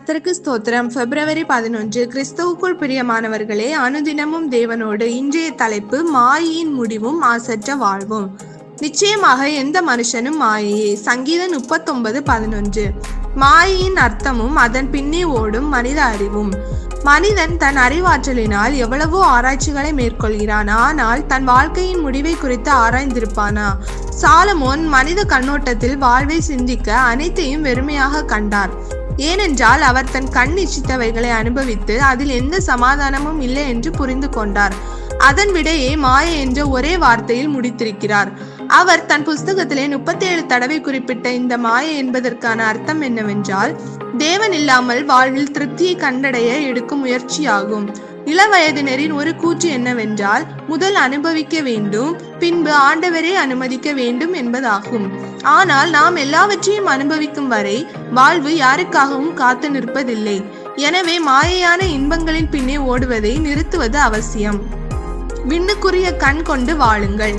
கர்த்தருக்கு ஸ்தோத்திரம். பிப்ரவரி பதினொன்று கிறிஸ்துவுக்குள் பிரியமானவர்களே அனுதினமும் தேவனோடு இன்றைய தலைப்பு மாயையின் முடிவும் ஆசற்ற வாழ்வும். நிச்சயமாக எந்த மனுஷனும் மாயையே. சங்கீதம் முப்பத்தொன்பது பதினொன்று. மாயையின் அர்த்தமும் அதன் பின்னே ஓடும் மனித அறிவும். மனிதன் தன் அறிவாற்றலினால் எவ்வளவோ ஆராய்ச்சிகளை மேற்கொள்கிறான். ஆனால் தன் வாழ்க்கையின் முடிவை குறித்து ஆராய்ந்திருப்பானா? சாலமோன் மனித கண்ணோட்டத்தில் வாழ்வை சிந்திக்க அனைத்தையும் வெறுமையாக கண்டார் ஏனென்றால் அவர் தன் கண் இச்சித்தவைகளை அனுபவித்து அதில் எந்த சமாதானமும் இல்லை என்று புரிந்து கொண்டார். அதன் விடையே மாய என்ற ஒரே வார்த்தையில் முடித்திருக்கிறார். அவர் தன் புஸ்தகத்திலே முப்பத்தி ஏழு தடவை குறிப்பிட்ட இந்த மாய என்பதற்கான அர்த்தம் என்னவென்றால் தேவன் இல்லாமல் வாழ்வில் திருப்தியை கண்டடைய எடுக்கும் முயற்சியாகும். இளவயதினரின் ஒரு கூற்று என்னவென்றால் முதல் அனுபவிக்க வேண்டும் பின்பு ஆண்டவரே அனுமதிக்க வேண்டும் என்பதாகும். ஆனால் நாம் எல்லாவற்றையும் அனுபவிக்கும் வரை வாழ்வு யாருக்காகவும் காத்து நிற்பதில்லை. எனவே மாயையான இன்பங்களின் பின்னே ஓடுவதை நிறுத்துவது அவசியம். விண்ணுக்குரிய கண் கொண்டு வாழுங்கள்.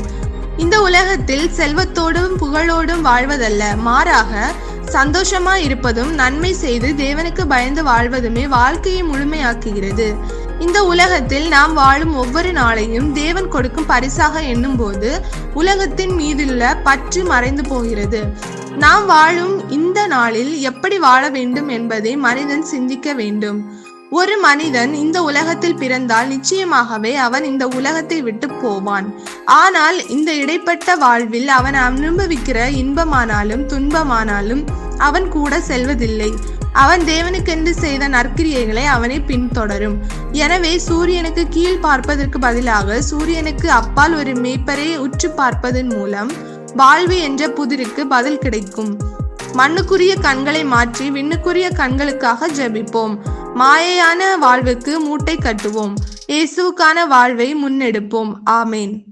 இந்த உலகத்தில் செல்வத்தோடும் புகழோடும் வாழ்வதல்ல. மாறாக சந்தோஷமா இருப்பதும் நன்மை செய்து தேவனுக்கு பயந்து வாழ்வதுமே வாழ்க்கையை முழுமையாக்குகிறது. இந்த உலகத்தில் நாம் வாழும் ஒவ்வொரு நாளையும் தேவன் கொடுக்கும் பரிசாக எண்ணும் போது உலகத்தின் மீதுள்ள பற்று மறைந்து போகிறது. நாம் வாழும் இந்த நாளில் எப்படி வாழ வேண்டும் என்பதை மனிதன் சிந்திக்க வேண்டும். ஒரு மனிதன் இந்த உலகத்தில் பிறந்தால் நிச்சயமாகவே அவன் இந்த உலகத்தை விட்டு போவான். ஆனால் இந்த இடைப்பட்ட வாழ்வில் அவன் அனுபவிக்கிற இன்பமானாலும் துன்பமானாலும் அவன் கூட செல்வதில்லை. அவன் தேவனுக்கென்று செய்த நற்கிரியைகளை அவனை பின்தொடரும். எனவே சூரியனுக்கு கீழ் பார்ப்பதற்கு பதிலாக சூரியனுக்கு அப்பால் ஒரு மேய்ப்பரை உற்று பார்ப்பதன் மூலம் வாழ்வு என்ற புதிருக்கு பதில் கிடைக்கும். மண்ணுக்குரிய கண்களை மாற்றி விண்ணுக்குரிய கண்களுக்காக ஜெபிப்போம். மாயையான வாழ்வுக்கு மூட்டை கட்டுவோம். இயேசுவுக்கான வாழ்வை முன்னெடுப்போம். ஆமேன்.